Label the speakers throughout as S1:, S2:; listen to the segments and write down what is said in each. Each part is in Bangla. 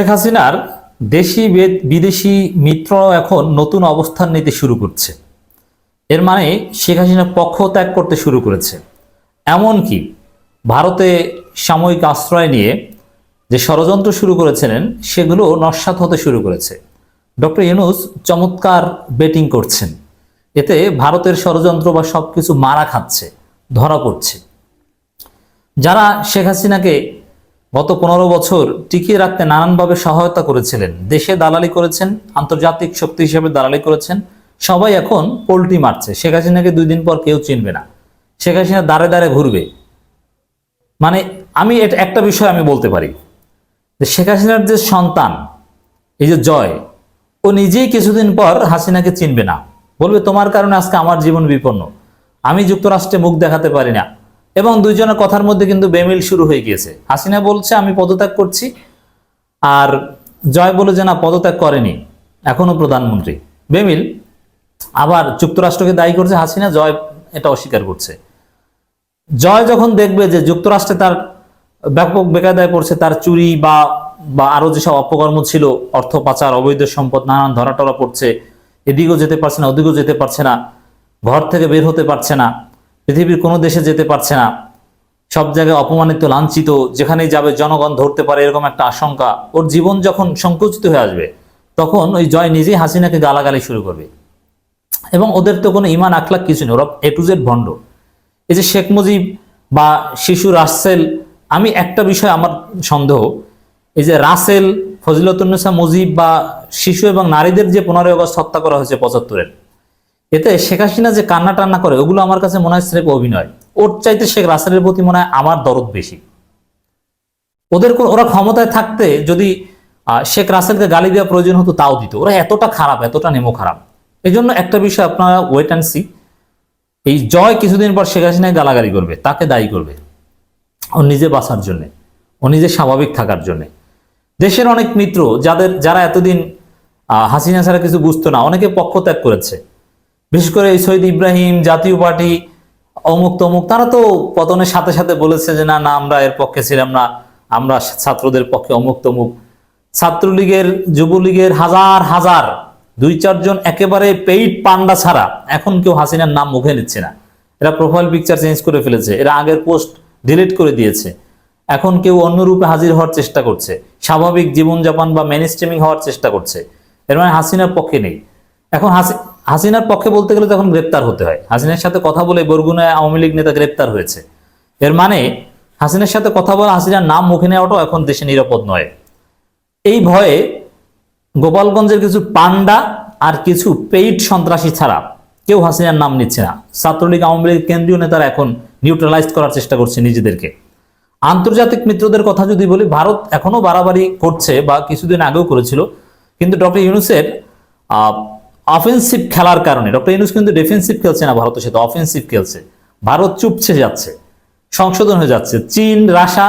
S1: শেখ হাসিনার দেশি বিদেশি মিত্র এখন নতুন অবস্থান নিতে শুরু করছে। এর মানে শেখ হাসিনা পক্ষ ত্যাগ করতে শুরু করেছে। এমনকি ভারতে সাময়িক আশ্রয় নিয়ে যে ষড়যন্ত্র শুরু করেছিলেন, সেগুলো নস্বাত হতে শুরু করেছে। ডক্টর ইউনুস চমৎকার বেটিং করছেন। এতে ভারতের ষড়যন্ত্র বা সব কিছু মারা খাচ্ছে, ধরা পড়ছে। যারা শেখ হাসিনাকে গত পনেরো বছর টিকিয়ে রাখতে নানানভাবে সহায়তা করেছিলেন। দেশে দালালি করেছেন, আন্তর্জাতিক শক্তি হিসেবে দালালি করেছেন। সবাই এখন পোল্টি মারছে। শেখ হাসিনাকে দুই দিন পর কেউ চিনবে না। শেখ হাসিনা দাঁড়ে দাঁড়ে ঘুরবে। মানে আমি এটা একটা বিষয় আমি বলতে পারি। যে শেখ হাসিনার যে সন্তান, এই যে জয়, ও নিজেই কিছুদিন পর হাসিনাকে চিনবে না। বলবে, তোমার কারণে আজকে আমার জীবন বিপন্ন। আমি যুক্তরাষ্ট্রে মুখ দেখাতে পারি না। এবং দুইজনের কথার মধ্যে কিন্তু বেমিল শুরু হয়ে গিয়েছে। হাসিনা বলছে, আমি পদত্যাগ করছি। আর জয় বলে যে, না, পদত্যাগ করেনি। এখনও প্রধানমন্ত্রী। বেমিল আবার যুক্তরাষ্ট্রকে দায়ী করছে। হাসিনা জয় এটা অস্বীকার করছে। জয় যখন দেখবে যে যুক্তরাষ্ট্রে তার ব্যাপক বেকায়দায় পড়ছে, তার চুরি বা বা আরও যেসব অপকর্ম ছিল, অর্থ পাচার, অবৈধ সম্পদ, নানান ধরাটরা পড়ছে, এদিকেও যেতে পারছে না, ওদিকেও যেতে পারছে না, ঘর থেকে বের হতে পারছে না পৃথিবীর কোনো দেশে যেতে পারছে না। সব জায়গায় অপমানিত, লাঞ্ছিত, যেখানেই যাবে জনগণ ধরতে পারে এরকম একটা আশঙ্কা। ওর জীবন যখন সংকুচিত হয়ে আসবে, তখন ওই জয় নিজেই হাসিনাকে গালাগালি শুরু করবে। এবং ওদের তো কোনো ইমান আখলাক কিছু নেই। ওরা এ টু জেড ভণ্ড। এই যে শেখ মুজিব বা শিশু রাসেল, আমি একটা বিষয় আমার সন্দেহ, এই যে রাসেল ফজিলতুন্নেসা মুজিব বা শিশু এবং নারীদের যে পনেরোই আগস্ট হত্যা করা হয়েছে পঁচাত্তরের এতে শেখ হাসিনা যে কান্না টান্না করে, ওগুলো আমার কাছে মনে হয় স্রেফ অভিনয়। ওর চাইতে শেখ রাসেলের প্রতি মনে হয় আমার দরদ বেশি। ওদের ওরা ক্ষমতায় থাকতে যদি শেখ রাসেলকে গালি দেওয়া প্রয়োজন হতো, তাও দিত। ওরা এতটা খারাপ, এতটা নেমো খারাপ। এই জন্য একটা বিষয় আপনারা ওয়েট অ্যান্ড সি এই জয় কিছুদিন পর শেখ হাসিনায় গালাগালি করবে, তাকে দায়ী করবে। ও নিজে বাঁচার জন্যে, ও নিজে স্বাভাবিক থাকার জন্যে। দেশের অনেক মিত্র, যাদের, যারা এতদিন হাসিনা ছাড়া কিছু বুঝতো না, অনেকে পক্ষ ত্যাগ করেছে। বিশেষ করে এই শহীদ ইব্রাহিম জাতীয় পার্টি, অমুক তমুক, তারা তো পতনের সাথে সাথে বলেছে যে, না না, আমরা এর পক্ষে ছিলাম না, আমরা ছাত্রদের পক্ষে অমুক তমুক। ছাত্রলীগের, যুবলীগের হাজার হাজার, দুই চারজন একেবারে পেইড পান্ডা ছাড়া এখন কেউ হাসিনার নাম মুখে নিচ্ছে না। এরা প্রোফাইল পিকচার চেঞ্জ করে ফেলেছে, এরা আগের পোস্ট ডিলিট করে দিয়েছে। এখন কেউ অন্য রূপে হাজির হওয়ার চেষ্টা করছে, স্বাভাবিক জীবনযাপন বা মেন হওয়ার চেষ্টা করছে। এর মানে হাসিনার পক্ষে নেই। এখন হাসি হাসিনার পক্ষে বলতে গেলে তখন গ্রেপ্তার হতে হয়। হাসিনার সাথে কথা বলে বরগুনায় আওয়ামী লীগ নেতা গ্রেপ্তার হয়েছে। এর মানে হাসিনার সাথে কথা বলে, হাসিনার নাম মুখে নেওয়াটাও এখন দেশে নিরাপদ নয়। এই ভয়ে গোপালগঞ্জের কিছু পান্ডা আর কিছু পেইড সন্ত্রাসী ছাড়া কেউ হাসিনার নাম নিচ্ছে না। ছাত্রলীগ, আওয়ামী লীগ, কেন্দ্রীয় নেতারা এখন নিউট্রালাইজ করার চেষ্টা করছে নিজেদেরকে। আন্তর্জাতিক মিত্রদের কথা যদি বলি, ভারত এখনও বাড়াবাড়ি করছে বা কিছুদিন আগেও করেছিল। কিন্তু ডক্টর ইউনুসের অফেন্সিভ খেলার কারণে, ডক্টর ইউনুস কিন্তু ডিফেন্সিভ খেলছে না ভারতের সাথে অফেন্সিভ খেলছে। ভারত চুপছে যাচ্ছে, সংশোধন হয়ে যাচ্ছে। চীন, রাশা,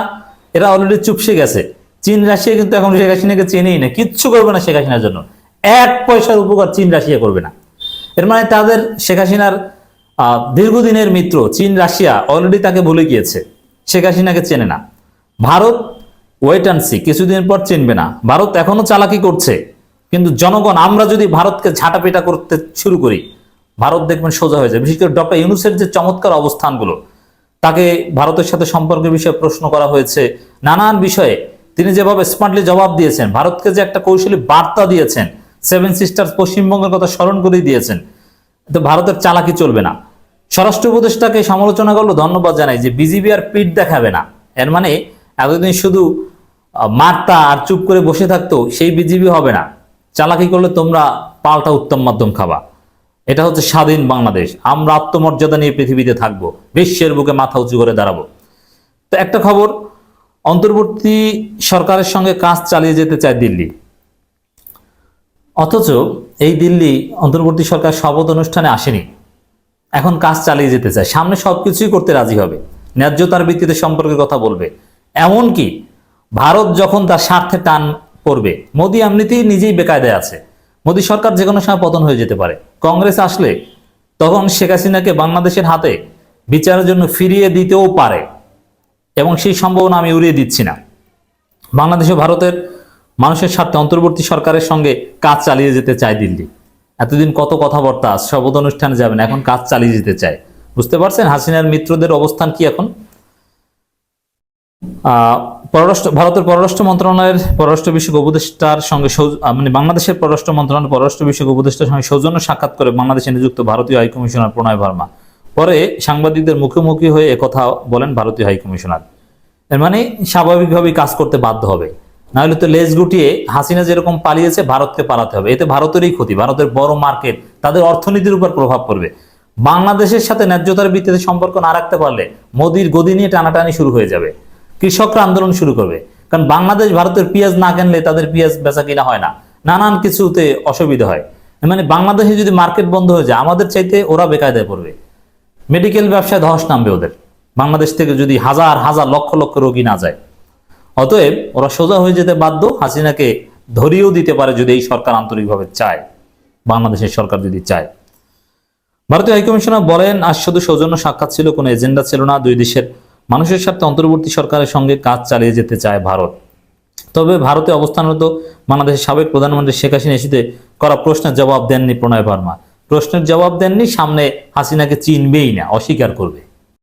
S1: এরা অলরেডি চুপসে গেছে। চীন, রাশিয়া কিন্তু এখন শেখ হাসিনাকে চেনেই না, কিচ্ছু করবে না শেখ হাসিনার জন্য। এক পয়সার উপকার চীন, রাশিয়া করবে না। এর মানে তাদের শেখ হাসিনার দীর্ঘদিনের মিত্র চীন, রাশিয়া অলরেডি তাকে ভুলে গিয়েছে। শেখ হাসিনাকে চেনে না। ভারত ওয়েট অ্যান্ড সি কিছুদিন পর চিনবে না। ভারত এখনও চালাকি করছে। কিন্তু জনগণ, আমরা যদি ভারতকে ঝাঁটাপিটা করতে শুরু করি, ভারত দেখবেন সোজা হয়ে যায়। বিশেষ করে ডক্টর ইউনুসের যে চমৎকার অবস্থানগুলো, তাকে ভারতের সাথে সম্পর্কের বিষয়ে প্রশ্ন করা হয়েছে। নানান বিষয়ে তিনি যেভাবে স্মার্টলি জবাব দিয়েছেন, ভারতকে যে একটা কৌশলী বার্তা দিয়েছেন সেভেন সিস্টার্স পশ্চিমবঙ্গের কথা স্মরণ করে দিয়েছেন তো ভারতের চালাকি চলবে না। স্বরাষ্ট্র উপদেষ্টাকে সমালোচনা করল, ধন্যবাদ জানাই যে বিজিবি আর পিঠ দেখাবে না। এর মানে এতদিন শুধু মারতা আর চুপ করে বসে থাকতো, সেই বিজিবি হবে না। চালাকি করলে তোমরা পাল্টা উত্তম মাধ্যম খাবা। এটা হচ্ছে স্বাধীন বাংলাদেশ। আমরা আত্মমর্যাদা নিয়ে পৃথিবীতে থাকব, বিশ্বের বুকে মাথা উঁচু করে দাঁড়াবো। তো একটা খবর, অন্তর্বর্তী সরকারের সঙ্গে কাজ চালিয়ে যেতে চায় দিল্লি। অথচ এই দিল্লি অন্তর্বর্তী সরকার শপথ অনুষ্ঠানে আসেনি। এখন কাজ চালিয়ে যেতে চায়। সামনে সবকিছুই করতে রাজি হবে। ন্যায্যতার ভিত্তিতে সম্পর্কের কথা বলবে। এমনকি ভারত যখন তার স্বার্থে টান পড়বে মোদি এমনিতেই নিজেই বেকায়দায় আছে। মোদী সরকার যে কোনো সময় পতন হয়ে যেতে পারে। কংগ্রেস আসলে তখন শেখ হাসিনাকে বাংলাদেশের হাতে বিচারের জন্য ফিরিয়ে দিতেও পারে। এবং সেই সম্ভাবনা আমি উড়িয়ে দিচ্ছি না। বাংলাদেশ ও ভারতের মানুষের স্বার্থে অন্তর্বর্তী সরকারের সঙ্গে কাজ চালিয়ে যেতে চায় দিল্লি। এতদিন কত কথাবার্তা শপথ অনুষ্ঠানে যাবেন, এখন কাজ চালিয়ে যেতে চায়। বুঝতে পারছেন হাসিনার মিত্রদের অবস্থান কি এখন? পররাষ্ট্র, ভারতের পররাষ্ট্র মন্ত্রণালয়ের পররাষ্ট্র বিষয়ক উপদেষ্টার সঙ্গে মানে বাংলাদেশের পররাষ্ট্র মন্ত্রণালয়ের পররাষ্ট্র বিষয়ক উপদেষ্টার সঙ্গে সৌজন্য সাক্ষাৎ করে বাংলাদেশে নিযুক্ত ভারতীয় হাইকমিশনার প্রণয় ভার্মা। পরে সাংবাদিকদের মুখোমুখি হয়ে একথা বলেন ভারতীয় হাইকমিশনার এর মানে স্বাভাবিকভাবেই কাজ করতে বাধ্য হবে। না হলে তো লেজ গুটিয়ে হাসিনা যেরকম পালিয়েছে, ভারতকে পালাতে হবে। এতে ভারতেরই ক্ষতি, ভারতের বড় মার্কেট, তাদের অর্থনীতির উপর প্রভাব পড়বে। বাংলাদেশের সাথে ন্যায্যতার ভিত্তিতে সম্পর্ক না রাখতে পারলে মোদির গদি নিয়ে টানাটানি শুরু হয়ে যাবে। কৃষকরা আন্দোলন শুরু করবে। কারণ বাংলাদেশ ভারতের পেঁয়াজ না কিনলে তাদের পেঁয়াজ বেচা কিনা হয় না। নানান কিছুতে অসুবিধা হয়। মানে বাংলাদেশে যদি মার্কেট বন্ধ হয়ে যায়, আমাদের চাইতে ওরা বেকায়দায় পড়বে। মেডিকেল ব্যবসায় ধস নামবে ওদের। বাংলাদেশ থেকে যদি হাজার হাজার, লক্ষ লক্ষ রোগী না যায়। অতএব ওরা সোজা হয়ে যেতে বাধ্য। হাসিনাকে ধরিয়েও দিতে পারে যদি এই সরকার আন্তরিকভাবে চায়। বাংলাদেশের সরকার যদি চায়। ভারতীয় হাইকমিশনার বলেন, আজ শুধু সৌজন্য সাক্ষাৎ ছিল, কোনো এজেন্ডা ছিল না। দুই দেশের মানুষের স্বার্থে অন্তর্বর্তী সরকারের সঙ্গে কাজ চালিয়ে যেতে চায় ভারত। তবে ভারতে অবস্থানরত বাংলাদেশের সাবেক প্রধানমন্ত্রী শেখ হাসিনা করা প্রশ্নের জবাব দেননি প্রণয় বর্মা প্রশ্নের জবাব দেননি, সামনে হাসিনাকে চিনবেই না, অস্বীকার করবে।